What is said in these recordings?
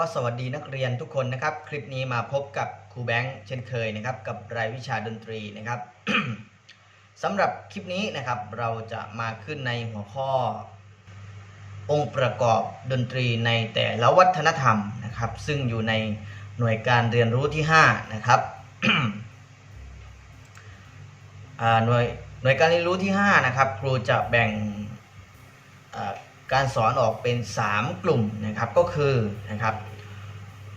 ก็สวัสดีนักเรียนทุกคนนะครับ คลิปนี้มาพบกับครูแบงค์เช่นเคยนะครับ กับรายวิชาดนตรีนะครับสำหรับคลิปนี้นะครับเราจะมาขึ้นในหัวข้อ องค์ประกอบดนตรีในแต่ละวัฒนธรรมนะครับ ซึ่งอยู่ในหน่วยการเรียนรู้ที่ 5 นะครับหน่วยหน่วยการเรียนรู้ที่ 5 นะครับ ครูจะแบ่ง การสอนออกเป็น 3 กลุ่มนะครับก็คือนะครับ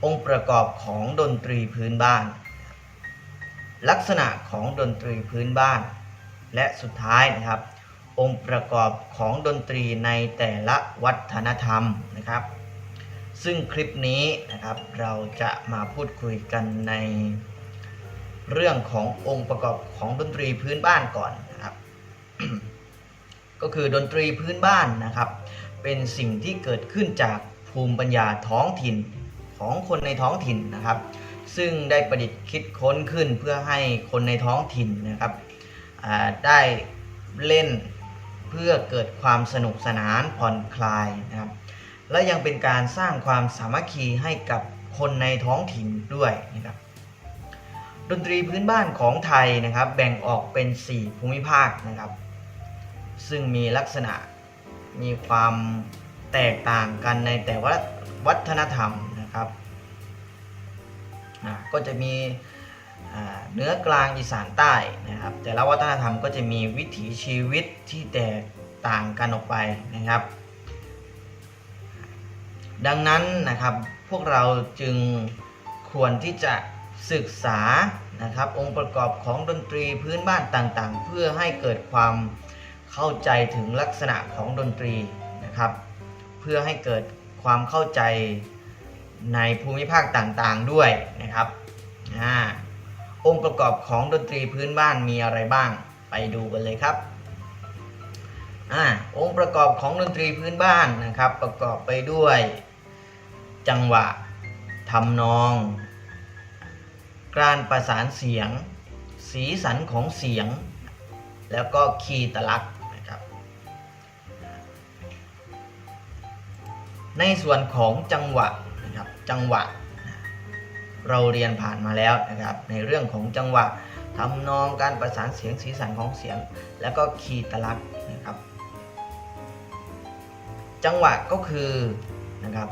องค์ประกอบของดนตรีพื้นบ้าน ลักษณะของดนตรีพื้นบ้าน และสุดท้ายนะครับ องค์ประกอบของดนตรีในแต่ละวัฒนธรรมนะครับ ซึ่งคลิปนี้นะครับเราจะมาพูดคุยกันในเรื่องขององค์ประกอบของดนตรีพื้นบ้านก่อนนะครับ ก็คือดนตรีพื้นบ้านนะครับ เป็นสิ่งที่เกิดขึ้นจากภูมิปัญญาท้องถิ่นของคนในท้องถิ่นนะครับ ซึ่งได้ประดิษฐ์คิดค้นขึ้นเพื่อให้คนในท้องถิ่นนะครับได้เล่นเพื่อเกิดความสนุกสนานผ่อนคลายนะครับ และยังเป็นการสร้างความสามัคคีให้กับคนในท้องถิ่นด้วยนะครับดนตรีพื้นบ้านของไทยนะครับ แบ่งออกเป็น 4 ภูมิภาคนะครับ ซึ่งมีลักษณะมีความแตกต่างกันในแต่ว่าวัฒนธรรมนะครับ ก็จะมีเนื้อกลางอีสานใต้นะครับ แต่ละวัฒนธรรมก็จะมีวิถีชีวิตที่แตกต่างกันออกไปนะครับ ดังนั้นนะครับพวกเราจึงควรที่จะศึกษานะครับองค์ประกอบของดนตรีพื้นบ้านต่างๆ เพื่อให้เกิดความ เข้าใจถึงลักษณะของดนตรีนะครับ เพื่อให้เกิดความเข้าใจในภูมิภาคต่างๆด้วยนะครับอาองค์ประกอบของดนตรีพื้นบ้านมีอะไรบ้างไปดูกันเลยครับอ่าองค์ประกอบของดนตรีพื้นบ้านนะครับ ประกอบไปด้วย จังหวะทำนอง การประสานเสียง สีสันของเสียง แล้วก็คีย์ตลักษณ์ ในส่วนของจังหวะนะครับจังหวะ เราเรียนผ่านมาแล้วนะครับ ในเรื่องของจังหวะทำนองการประสานเสียงสีสันของเสียง แล้วก็คีย์ตลักษณ์นะครับ จังหวะก็คือนะครับ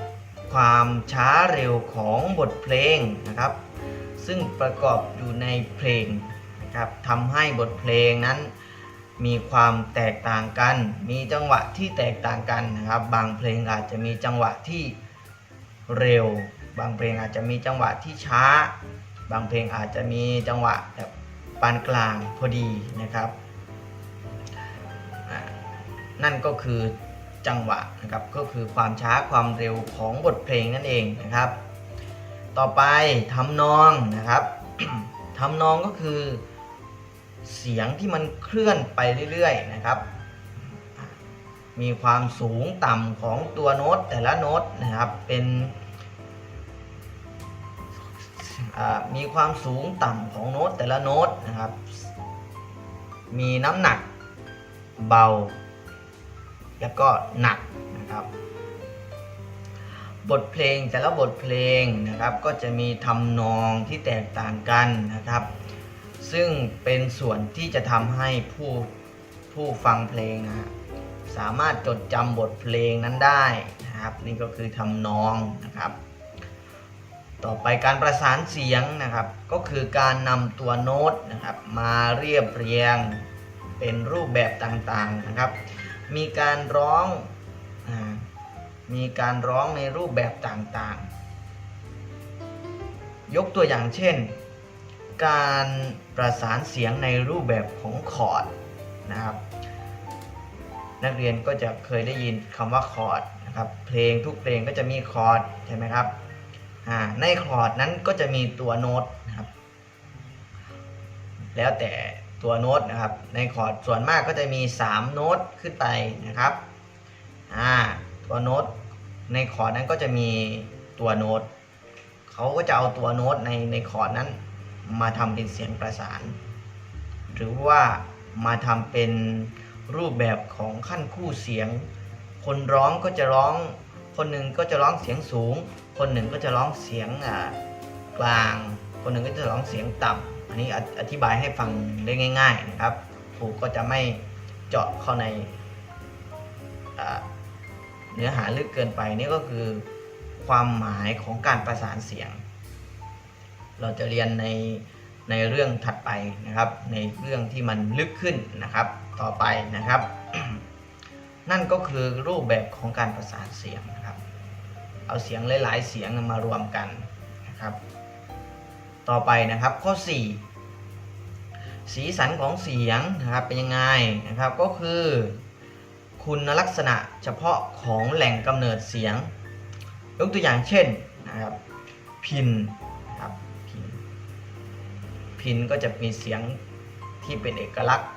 ความช้าเร็วของบทเพลงนะครับ ซึ่งประกอบอยู่ในเพลงนะครับทำให้บทเพลงนั้น มีความแตกต่างกัน มีจังหวะที่แตกต่างกันนะครับ บางเพลงอาจจะมีจังหวะที่เร็ว บางเพลงอาจจะมีจังหวะที่ช้า บางเพลงอาจจะมีจังหวะแบบปานกลางพอดีนะครับ นั่นก็คือจังหวะนะครับ ก็คือความช้าความเร็วของบทเพลงนั่นเองนะครับ ต่อไปทำนองนะครับทำนองก็คือ เสียงที่มันเคลื่อนไปเรื่อยๆนะครับ มีความสูงต่ำของตัวโน้ตแต่ละโน้ตนะครับเป็นมีความสูงต่ำของโน้ตแต่ละโน้ตนะครับ มีน้ำหนักเบา แล้วก็หนักนะครับ บทเพลงแต่ละบทเพลงนะครับก็จะมีทำนองที่แตกต่างกันนะครับ ซึ่งเป็นส่วนที่จะทำให้ผู้ผู้ฟังเพลงนะฮะสามารถจดจำบทเพลงนั้นได้นะครับ นี่ก็คือทำนองนะครับ ต่อไปการประสานเสียงนะครับ ก็คือการนำตัวโน้ตนะครับ มาเรียบเรียงเป็นรูปแบบต่างๆนะครับ มีการร้องอมีการร้องในรูปแบบต่างๆ ยกตัวอย่างเช่น การประสานเสียงในรูปแบบของคอร์ดนะครับ นักเรียนก็จะเคยได้ยินคำว่าคอร์ดนะครับเพลงทุกเพลงก็จะมีคอร์ดใช่ไหมครับอ่าในคอร์ดนั้นก็จะมีตัวโน้ตนะครับ แล้วแต่ตัวโน้ตนะครับ ในคอร์ดส่วนมากก็จะมี 3 โน้ตขึ้นไปนะครับอ่าตัวโน้ตในคอร์ดนั้นก็จะมีตัวโน้ตเขาก็จะเอาตัวโน้ตในในคอร์ดนั้น มาทำเป็นเสียงประสาน หรือว่ามาทำเป็นรูปแบบของขั้นคู่เสียง คนร้องก็จะร้อง คนหนึ่งก็จะร้องเสียงสูง คนหนึ่งก็จะร้องเสียงกลาง คนหนึ่งก็จะร้องเสียงต่ำอันนี้อธิบายให้ฟังได้ง่าย ๆนะครับครูก็จะไม่เจาะเข้าในเนื้อหาลึกเกินไปนี่ก็คือความหมายของการประสานเสียง เราจะเรียนในในเรื่องถัดไปนะครับ ในเรื่องที่มันลึกขึ้นนะครับ ต่อไปนะครับ นั่นก็คือรูปแบบของการประสานเสียงนะครับ เอาเสียงหลาย ๆ เสียงมารวมกันนะครับ ต่อไปนะครับข้อ 4 สีสันของเสียงนะครับเป็นยังไงนะครับก็คือ คุณลักษณะเฉพาะของแหล่งกำเนิดเสียง ยกตัวอย่างเช่นนะครับพินนะครับพิน พินก็จะมีเสียงที่เป็นเอกลักษณ์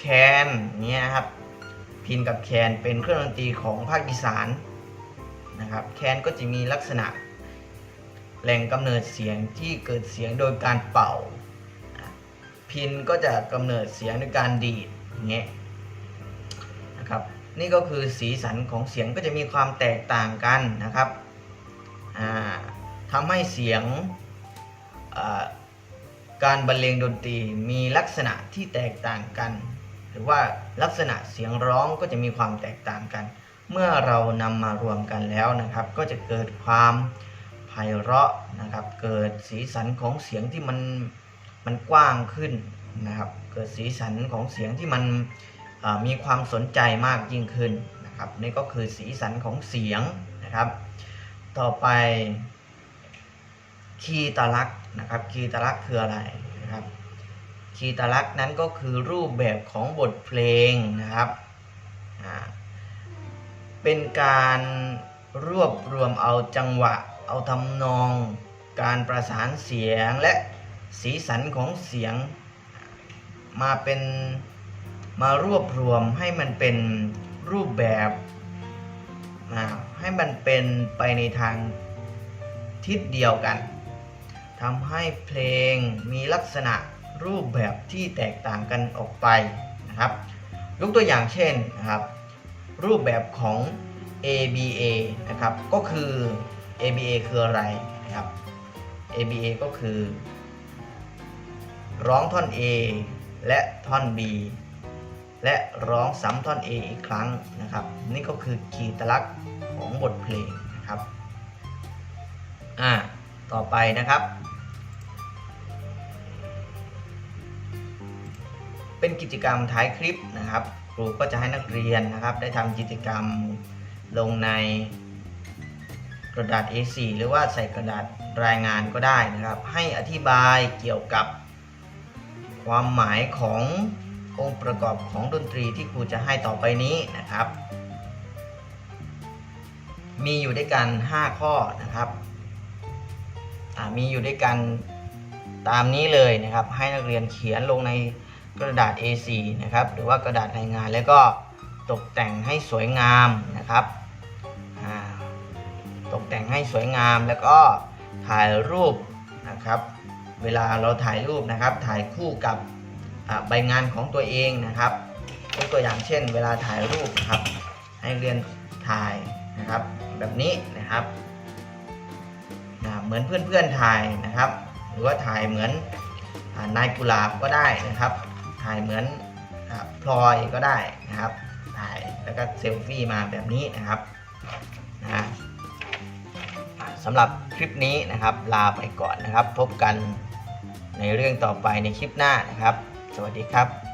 แคนเนี้ยครับ พินกับแคนเป็นเครื่องดนตรีของภาคอีสานนะครับ แคนก็จะมีลักษณะแหล่งกำเนิดเสียงที่เกิดเสียงโดยการเป่า พินก็จะกำเนิดเสียงด้วยการดีดเงี้ยนะครับนี่ก็คือสีสันของเสียงก็จะมีความแตกต่างกันนะครับอ่าทำให้เสียง การบรรเลงดนตรีมีลักษณะที่แตกต่างกัน หรือว่าลักษณะเสียงร้องก็จะมีความแตกต่างกัน เมื่อเรานำมารวมกันแล้วนะครับ ก็จะเกิดความไพเราะนะครับ เกิดสีสันของเสียงที่มันมันกว้างขึ้นนะครับ เกิดสีสันของเสียงที่มันมีความสนใจมากยิ่งขึ้นนะครับ นี่ก็คือสีสันของเสียงนะครับ ต่อไป คีตลักษ์นะครับคีตลักษ์คืออะไรนะครับคีตลักษ์นั้นก็คือรูปแบบของบทเพลงนะครับเป็นการรวบรวมเอาจังหวะ เอาทำนอง การประสานเสียงและสีสันของเสียง มาเป็นมารวบรวมให้มันเป็นรูปแบบให้มันเป็นไปในทางทิศเดียวกัน ทำให้เพลงมีลักษณะรูปแบบที่แตกต่างกันออกไปนะครับยกตัวอย่างเช่นนะครับรูปแบบของ ABA นะครับก็คือ ABA คืออะไรนะครับ ABA ก็คือ ร้องท่อน A และท่อน B และร้องซ้ำท่อน A อีกครั้งนะครับ นี่ก็คือคีตลักษณ์ของบทเพลงนะครับอ่าต่อไปนะครับ เป็นกิจกรรมท้ายคลิปนะครับ ครูก็จะให้นักเรียนนะครับ ได้ทำกิจกรรมลงในกระดาษ A4 หรือว่าใส่กระดาษรายงานก็ได้นะครับ ให้อธิบายเกี่ยวกับความหมายขององค์ประกอบของดนตรีที่ครูจะให้ต่อไปนี้นะครับ มีอยู่ด้วยกัน 5 ข้อนะครับ มีอยู่ด้วยกันตามนี้เลยนะครับ ให้นักเรียนเขียนลงใน กระดาษ A4 นะครับ หรือว่ากระดาษรายงานแล้วก็ตกแต่งให้สวยงามนะครับ ตกแต่งให้สวยงามแล้วก็ถ่ายรูปนะครับ เวลาเราถ่ายรูปนะครับ ถ่ายคู่กับใบงานของตัวเองนะครับยกตัวอย่างเช่น เวลาถ่ายรูปนะครับ ให้เรียนถ่ายนะครับ แบบนี้นะครับเหมือนเพื่อนๆถ่ายนะครับ หรือว่าถ่ายเหมือนนายกุหลาบก็ได้นะครับ ถ่ายเหมือนพลอยก็ได้นะครับถ่ายแล้วก็เซลฟี่มาแบบนี้นะครับนะสำหรับคลิปนี้นะครับ ลาไปก่อนนะครับ พบกันในเรื่องต่อไปในคลิปหน้านะครับ สวัสดีครับ